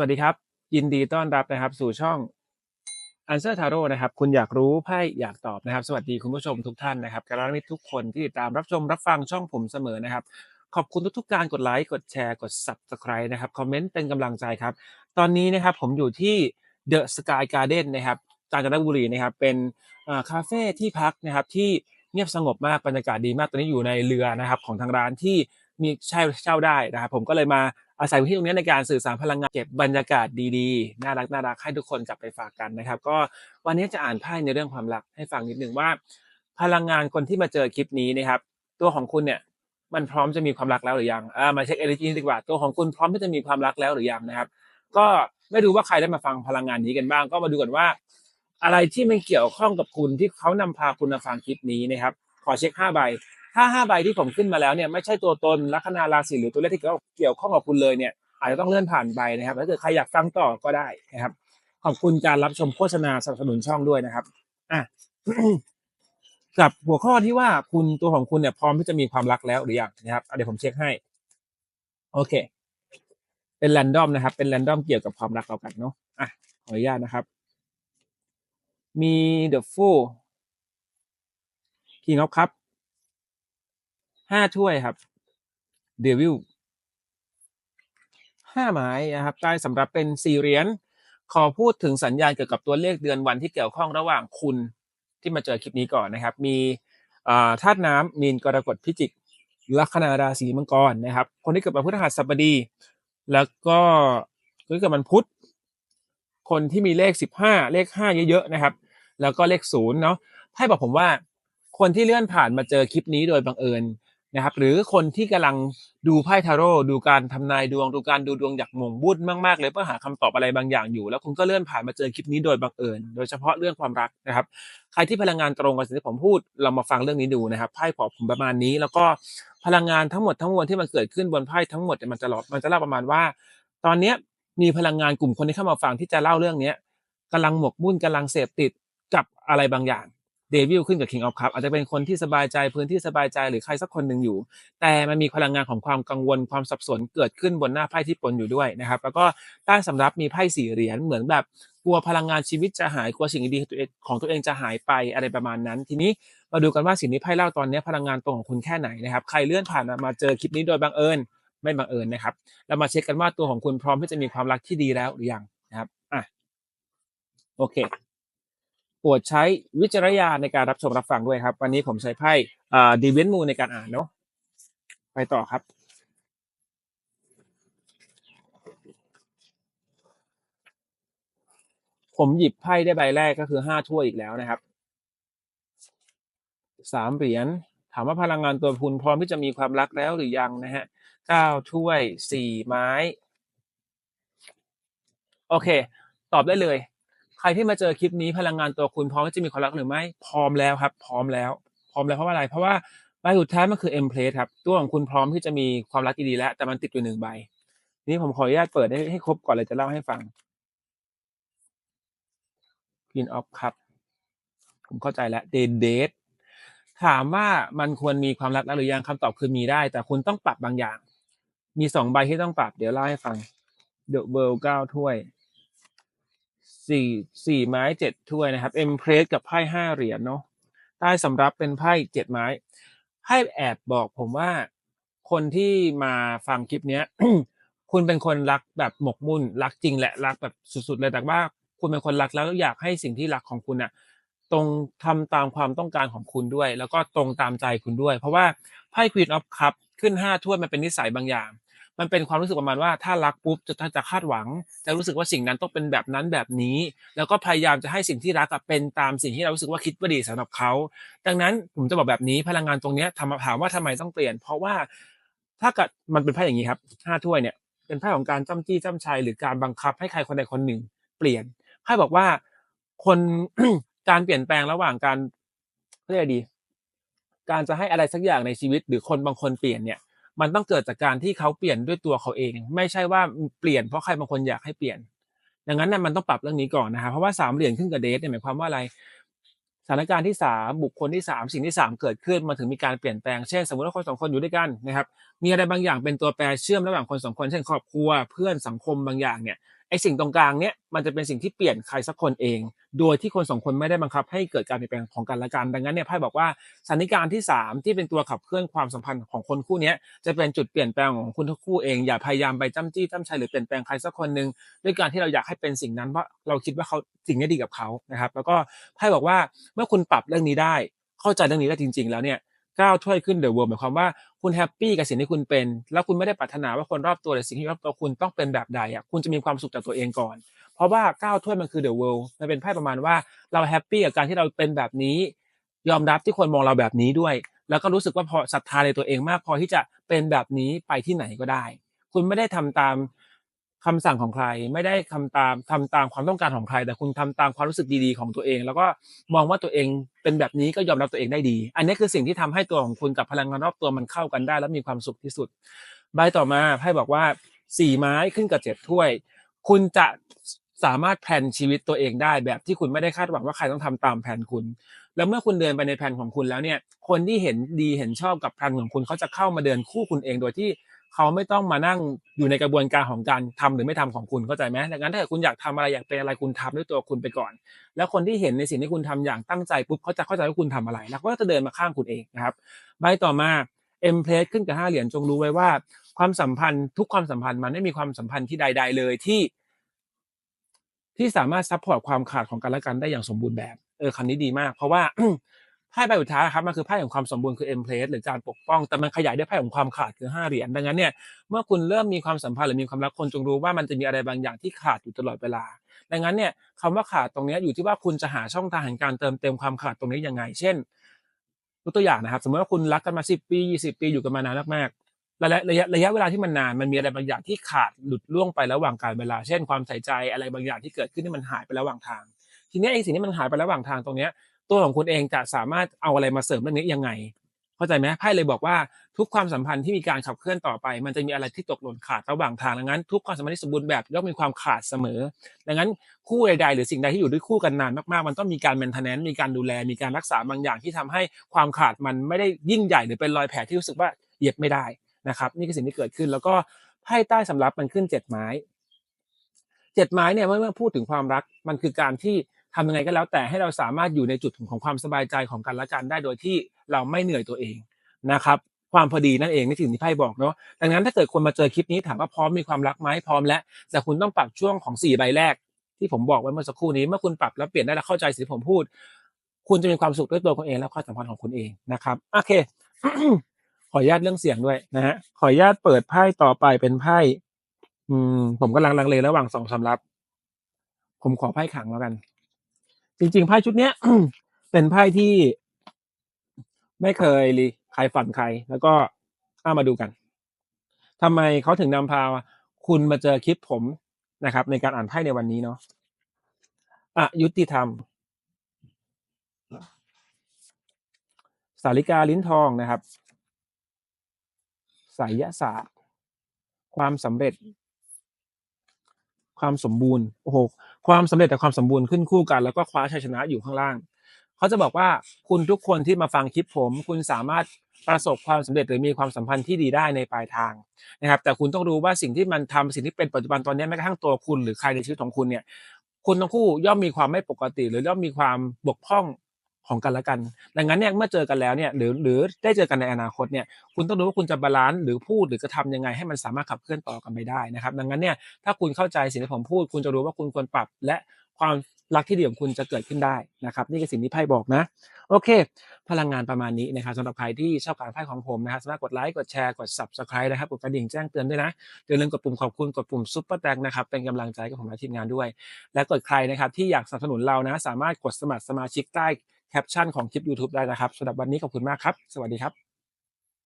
สวัสดีครับ ยินดีต้อนรับนะครับ สู่ช่อง Answer Tarot นะครับ คุณอยากรู้ไพ่อยากตอบนะครับ สวัสดีคุณผู้ชมทุกท่านนะครับกรานมิตรทุกคนที่ติดตามรับชมรับฟังช่องผมเสมอนะครับ ขอบคุณทุกๆการกดไลค์กดแชร์กด Subscribe นะครับคอมเมนต์เป็นกำลังใจครับ ตอนนี้นะครับผมอยู่ที่ The Sky Garden นะครับกาญจนบุรีนะครับ เป็นคาเฟ่ที่พักนะครับที่เงียบสงบมากบรรยากาศดีมากตอนนี้อยู่ในเรือนะครับของทางร้านที่มีเช่าเช่าได้นะครับผมก็เลยมา อาศัยที่ตรงนี้ในการสื่อสารพลังงานเก็บบรรยากาศดีๆ น่ารักน่ารักให้ทุกคนกลับไปฝากกันนะครับ ก็วันนี้จะอ่านไพ่ในเรื่องความรักให้ฟังนิดนึงว่า พลังงานคนที่มาเจอคลิปนี้นะครับ ตัวของคุณเนี่ยมันพร้อมจะมีความรักแล้วหรือยังอ่ามาเช็คเอเนจีดีกว่าตัวของคุณพร้อมที่จะมีความรักแล้วหรือยังนะครับ ก็ไม่รู้ว่าใครได้มาฟังพลังงานนี้กันบ้าง ก็มาดูกันว่า อะไรที่มันเกี่ยวข้องกับคุณที่เขานำพาคุณมาฟังคลิปนี้นะครับ ขอเช็คห้าใบ ถ้าห้าใบที่ผมขึ้นมาแล้วเนี่ยไม่ใช่ตัวตนลัคนาราศีหรือตัวเลขที่เกี่ยวข้องกับคุณเลยเนี่ยอาจจะต้องเลื่อนผ่านไปนะครับถ้าเกิดใครอยากฟังต่อก็ได้นะครับ ขอบคุณการรับชมโฆษณาสนับสนุนช่องด้วยนะครับอะกับหัวข้อที่ว่าคุณตัวของคุณเนี่ยพร้อมที่จะมีความรักแล้วหรือยังนะครับเดี๋ยวผมเช็คให้ โอเค เป็นแรนดอมนะครับ เป็นแรนดอมเกี่ยวกับความรักเรากันเนาะอะขออนุญาตนะครับ มี The Fool King of Cup ห้าถ้วยครับ Devil ห้าไม้นะครับใต้สำหรับเป็นสี่เหรียญขอพูดถึงสัญญาณเกี่ยวกับตัวเลขเดือนวันที่เกี่ยวข้องระหว่างคุณที่มาเจอคลิปนี้ก่อนนะครับ มีธาตุน้ำมีนกรกฎพิจิกลัคนาราศีมังกรนะครับ คนที่เกิดวันพฤหัสบดี แล้วก็คนที่เกิดวันพุธคนที่มีเลขสิบห้าเลขห้าเยอะๆนะครับ แล้วก็เลขศูนย์เนาะไพ่บอกผมว่า คนที่เลื่อนผ่านมาเจอคลิปนี้โดยบังเอิญ นะครับหรือคนที่กำลังดูไพ่ทาโร่ดูการทำนายดวงดูการดูดวงอยากหม่งบุญมากๆเลยเพื่อหาคำตอบอะไรบางอย่างอยู่ แล้วคุณก็เลื่อนผ่านมาเจอคลิปนี้โดยบังเอิญโดยเฉพาะเรื่องความรักนะครับ ใครที่พลังงานตรงกับสิ่งที่ผมพูดเรามาฟังเรื่องนี้ดูนะครับไพ่บอผมประมาณนี้ แล้วก็พลังงานทั้งหมดทั้งมวลที่มันเกิดขึ้นบนไพ่ทั้งหมดมันจะหลอดมันจะเล่าประมาณว่า ตอนเนี้ยมีพลังงานกลุ่มคนที่เข้ามาฟังที่จะเล่าเรื่องเนี้ยกำลังหมกมุ่นกำลังเสพติดกับอะไรบางอย่าง เดวิลขึ้นกับ King of Cup อาจจะเป็นคนที่สบายใจพื้นที่สบายใจหรือใครสักคนหนึ่งอยู่ แต่มันมีพลังงานของความกังวลความสับสนเกิดขึ้นบนหน้าไพ่ที่ปนอยู่ด้วยนะครับแล้วก็ใต้สำรับมีไพ่สี่เหรียญเหมือนแบบกลัวพลังงานชีวิตจะหายกลัวสิ่งดีของตัวเองจะหายไปอะไรประมาณนั้น ทีนี้มาดูกันว่าสิ่งที่ไพ่เล่าตอนนี้พลังงานตรงของคุณแค่ไหนนะครับใครเลื่อนผ่านมามาเจอคลิปนี้โดยบังเอิญไม่บังเอิญนะครับเรามาเช็คกันว่าตัวของคุณพร้อมที่จะมีความรักที่ดีแล้วหรือยังนะครับอะโอเค โปรดใช้วิจารณญาณในการรับชมรับฟังด้วยครับ วันนี้ผมใช้ไพ่ดีเวนมูในการอ่านเนาะไปต่อครับ ผมหยิบไพ่ได้ใบแรกก็คือห้าถ้วยอีกแล้วนะครับสามเหรียญถามว่าพลังงานตัวคุณพร้อมที่จะมีความรักแล้วหรือยังนะฮะเก้าถ้วยสี่ไม้ โอเค ตอบได้เลย ใครที่มาเจอคลิปนี้พลังงานตัวคุณพร้อมที่จะมีความรักหรือไม่พร้อมแล้วครับ พร้อมแล้ว พร้อมแล้วเพราะว่าอะไร เพราะว่าใบสุดท้ายมันคือเอ็มเพลสครับตัวของคุณพร้อมที่จะมีความรักดีๆแล้ว แต่มันติดอยู่หนึ่งใบ นี่ผมขออนุญาตเปิดให้ให้ครบก่อนเลยจะเล่าให้ฟัง Queen of Cup ผมเข้าใจแล้ว Day Date ถามว่ามันควรมีความรักแล้วหรือยังคำตอบคือมีได้ แต่คุณต้องปรับบางอย่าง มีสองใบที่ต้องปรับ เดี๋ยวเล่าให้ฟัง The World เก้าถ้วย สี่สี่ไม้เจ็ดถ้วยนะครับ Empress กับไพ่ห้าเหรียญเนาะใต้สำรับเป็นไพ่เจ็ดไม้ไพ่แอบบอกผมว่าคนที่มาฟังคลิปเนี้ยคุณเป็นคนรักแบบหมกมุ่นรักจริงแหละรักแบบสุดๆเลยแต่ว่าคุณเป็นคนรักแล้วอยากให้สิ่งที่รักของคุณอะตรงทำตามความต้องการของคุณด้วย แล้วก็ตรงตามใจคุณด้วย เพราะว่าไพ่ Queen of Cup ขึ้นห้าถ้วยมันเป็นนิสัยบางอย่าง มันเป็นความรู้สึกประมาณว่าถ้ารักปุ๊บจะจะคาดหวัง จะรู้สึกว่าสิ่งนั้นต้องเป็นแบบนั้นแบบนี้ แล้วก็พยายามจะให้สิ่งที่รักเป็นตามสิ่งที่เรารู้สึกว่าคิดว่าดีสำหรับเขา ดังนั้นผมจะบอกแบบนี้พลังงานตรงนี้ทำถามว่าทำไมต้องเปลี่ยน เพราะว่าถ้าเกิดมันเป็นไพ่อย่างนี้ครับห้าถ้วยเนี่ยเป็นไพ่ของการจ้ำจี้จ้ำชัยหรือการบังคับให้ใครคนใดคนหนึ่ง เปลี่ยนไพ่บอกว่าคนการเปลี่ยนแปลงระหว่างการเรียกดี การจะให้อะไรสักอย่างในชีวิต หรือคนบางคนเปลี่ยนเนี่ย มันต้องเกิดจากการที่เขาเปลี่ยนด้วยตัวเขาเอง ไม่ใช่ว่าเปลี่ยนเพราะใครบางคนอยากให้เปลี่ยน ดังนั้นเนี่ยมันต้องปรับเรื่องนี้ก่อนนะครับเพราะว่าสามเหรียญขึ้นกับเดทเนี่ยหมายความว่าอะไรสถานการณ์ที่สามบุคคลที่สามสิ่งที่สามเกิดขึ้นมันถึงมีการเปลี่ยนแปลงเช่นสมมติว่าคนสองคนอยู่ด้วยกันนะครับมีอะไรบางอย่างเป็นตัวแปรเชื่อมระหว่างคนสองคนเช่นครอบครัว เพื่อนสังคมบางอย่างเนี่ย ไอสิ่งตรงกลางเนี้ยมันจะเป็นสิ่งที่เปลี่ยนใครสักคนเอง โดยที่คนสองคนไม่ได้บังคับให้เกิดการเปลี่ยนแปลงของกันและกัน ดังนั้นเนี่ยไพ่บอกว่าสถานการณ์ที่ 3 ที่เป็นตัวขับเคลื่อนความสัมพันธ์ของคนคู่เนี้ยจะเป็นจุดเปลี่ยนแปลงของคุณทั้งคู่เองอย่าพยายามไปจ้ำจี้จ้ำชัยหรือเปลี่ยนแปลงใครสักคนหนึ่งด้วยการที่เราอยากให้เป็นสิ่งนั้นเพราะเราคิดว่าเขาสิ่งนี้ดีกับเขานะครับ แล้วก็ไพ่บอกว่าเมื่อคุณปรับเรื่องนี้ได้ เข้าใจเรื่องนี้ได้จริง ๆ แล้วเนี่ย ก้าวถ้วยขึ้นเดอะเวิร์หมายความว่าคุณแฮปปี้กับสิ่งที่คุณเป็น แล้วคุณไม่ได้ปรารถนาว่าคนรอบตัวหรือสิ่งที่รอบตัวคุณต้องเป็นแบบใดอะคุณจะมีความสุขจากตัวเองก่อน เพราะว่าก้าวถ้วยมันคือเดอะเวิลด์มันเป็นไพ่ประมาณว่าเราแฮปปี้กับการที่เราเป็นแบบนี้ ยอมรับที่คนมองเราแบบนี้ด้วย แล้วก็รู้สึกว่าพอศรัทธาในตัวเองมากพอที่จะเป็นแบบนี้ไปที่ไหนก็ได้ คุณไม่ได้ทำตาม คำสั่งของใครไม่ได้ทำตามทำตามความต้องการของใคร แต่คุณทำตามความรู้สึกดีๆของตัวเอง แล้วก็มองว่าตัวเองเป็นแบบนี้ก็ยอมรับตัวเองได้ดี อันนี้คือสิ่งที่ทำให้ตัวของคุณกับพลังงานรอบตัวมันเข้ากันได้ และมีความสุขที่สุด ใบต่อมาไพ่บอกว่าสี่ไม้ขึ้นกับเจ็ดถ้วย คุณจะสามารถแผนชีวิตตัวเองได้แบบที่คุณไม่ได้คาดหวังว่าใครต้องทำตามแผนคุณ แล้วเมื่อคุณเดินไปในแผนของคุณแล้วเนี่ย คนที่เห็นดีเห็นชอบกับแผนของคุณเขาจะเข้ามาเดินคู่คุณเองโดยที่ เขาไม่ต้องมานั่งอยู่ในกระบวนการของการทำหรือไม่ทำของคุณเข้าใจไหมดังนั้นถ้าเกิดคุณอยากทำอะไรอยากเป็นอะไรคุณทำด้วยตัวคุณไปก่อน แล้วคนที่เห็นในสิ่งที่คุณทำอย่างตั้งใจปุ๊บเขาจะเข้าใจว่าคุณทำอะไร แล้วก็จะเดินมาข้างคุณเองนะครับใบต่อมาเอ็มเพลสขึ้นกับห้าเหรียญจงรู้ไว้ว่า ความสัมพันธ์ทุกความสัมพันธ์มันไม่มีความสัมพันธ์ที่ใด ๆ เลยที่ ที่สามารถซัพพอร์ตความขาดของกันและกันได้อย่างสมบูรณ์แบบเออคำนี้ดีมาก เพราะว่า ไพ่ใบสุดท้ายครับมันคือไพ่ของความสมบูรณ์คือเอ็มเพลสหรือการปกป้อง แต่มันขยายได้ไพ่ของความขาดคือห้าเหรียญดังนั้นเนี่ยเมื่อคุณเริ่มมีความสัมพันธ์หรือมีความรักคนจงรู้ว่ามันจะมีอะไรบางอย่างที่ขาดอยู่ตลอดเวลา ดังนั้นเนี่ยคำว่าขาดตรงนี้อยู่ที่ว่าคุณจะหาช่องทางแห่งการเติมเต็มความขาดตรงนี้ยังไง เช่นยกตัวอย่างนะครับ สมมติว่าคุณรักกันมาสิบปียี่สิบปีอยู่กันมานานมากๆระยะระยะระยะเวลาที่มันนานมันมีอะไรบางอย่างที่ขาดหลุดล่วงไประหว่างการเวลา เช่น ความใส่ใจอะไรบางอย่างที่เกิดขึ้นที่มันหายไประหว่างทาง ทีนี้ไอ้สิ่งที่มันหายไประหว่างทางตรงเนี้ย ตัวของคุณเองจะสามารถเอาอะไรมาเสริมเรื่องนี้ยังไง เข้าใจไหมไพ่เลยบอกว่าทุกความสัมพันธ์ที่มีการขับเคลื่อนต่อไป มันจะมีอะไรที่ตกหล่นขาดระหว่างทางดังนั้น ทุกความสัมพันธ์ที่สมบูรณ์แบบย่อมมีความขาดเสมอ ดังนั้นคู่ใดๆหรือสิ่งใดที่อยู่ด้วยคู่กันนานมากๆ มันต้องมีการ maintenance มีการดูแลมีการรักษาบางอย่างที่ทำให้ความขาดมันไม่ได้ยิ่งใหญ่หรือเป็นรอยแผลที่รู้สึกว่าเหยียบไม่ได้นะครับนี่คือสิ่งที่เกิดขึ้นแล้วก็ไพ่ใต้สำรับมันขึ้นเจ็ดไม้เจ็ดไม้เนี่ยเมื่อพูดถึงความรักมันคือการที่ ทำยังไงก็แล้วแต่ให้เราสามารถอยู่ในจุดของความสบายใจของกันและกันได้โดยที่เราไม่เหนื่อยตัวเองนะครับความพอดีนั่นเองนี่สิ่งที่ไพ่บอกเนาะดังนั้นถ้าเกิดคนมาเจอคลิปนี้ถามว่าพร้อมมีความรักไหมพร้อมแล้วแต่คุณต้องปรับช่วงของสี่ใบแรก ที่ผมบอกไว้เมื่อสักครู่นี้เมื่อคุณปรับแล้วเปลี่ยนได้แล้วเข้าใจสิ่งที่ผมพูด คุณจะมีความสุขด้วยตัวคุณเองและความสัมพันธ์ของคุณเองนะครับโอเค ขออนุญาตเรื่องเสียงด้วยนะฮะขออนุญาตเปิดไพ่ต่อไปเป็นไพ่อืมผมกำลังลังเลระหว่างสองสำรับ ผมขอไพ่ขังแล้วกัน จริงๆไพ่ชุดเนี้ยเป็นไพ่ที่ไม่เคยรีใครฝันใคร แล้วก็เอามาดูกันทำไมเขาถึงนำพาคุณมาเจอคลิปผมนะครับ ในการอ่านไพ่ในวันนี้เนาะอะยุติธรรม สาริกาลิ้นทองนะครับไสยศาสตร์ ความสำเร็จ ความสมบูรณ์โอ้โหความสำเร็จแต่ความสมบูรณ์ขึ้นคู่กัน แล้วก็คว้าชัยชนะอยู่ข้างล่าง เขาจะบอกว่าคุณทุกคนที่มาฟังคลิปผม คุณสามารถประสบความสำเร็จหรือมีความสัมพันธ์ที่ดีได้ในปลายทางนะครับ แต่คุณต้องรู้ว่าสิ่งที่มันทำสิ่งที่เป็นปัจจุบันตอนนี้แม้กระทั่งตัวคุณหรือใครในชีวิตของคุณเนี่ยคุณทั้งคู่ย่อมมีความไม่ปกติ หรือย่อมมีความบกพร่อง ของกันและกัน ดังนั้นเนี่ยเมื่อเจอกันแล้วเนี่ยหรือหรือได้เจอกันในอนาคตเนี่ยคุณต้องรู้ว่าคุณจะบาลานซ์หรือพูดหรือจะทำยังไงให้มันสามารถขับเคลื่อนต่อกันไปได้นะครับ ดังนั้นเนี่ยถ้าคุณเข้าใจสิ่งที่ผมพูด คุณจะรู้ว่าคุณควรปรับและความรักที่ดีของคุณจะเกิดขึ้นได้นะครับ นี่คือสิ่งที่ไพ่บอกนะ โอเค พลังงานประมาณนี้นะครับสำหรับใครที่ชอบการไพ่ของผมนะครับสามารถกดไลค์กดแชร์กด subscribe นะครับกดกระดิ่งแจ้งเตือนด้วยนะอย่าลืมกดปุ่มขอบคุณกดปุ่มซุปเปอร์แตงนะครับเป็นกำลังใจกับผมและทีมงานด้วย และกดใครนะครับที่อยากสนับสนุนเรานะ สามารถกดสมัครสมาชิกใต้ แคปชั่นของคลิป YouTube ได้นะครับสำหรับวันนี้ขอบคุณมากครับ สวัสดีครับ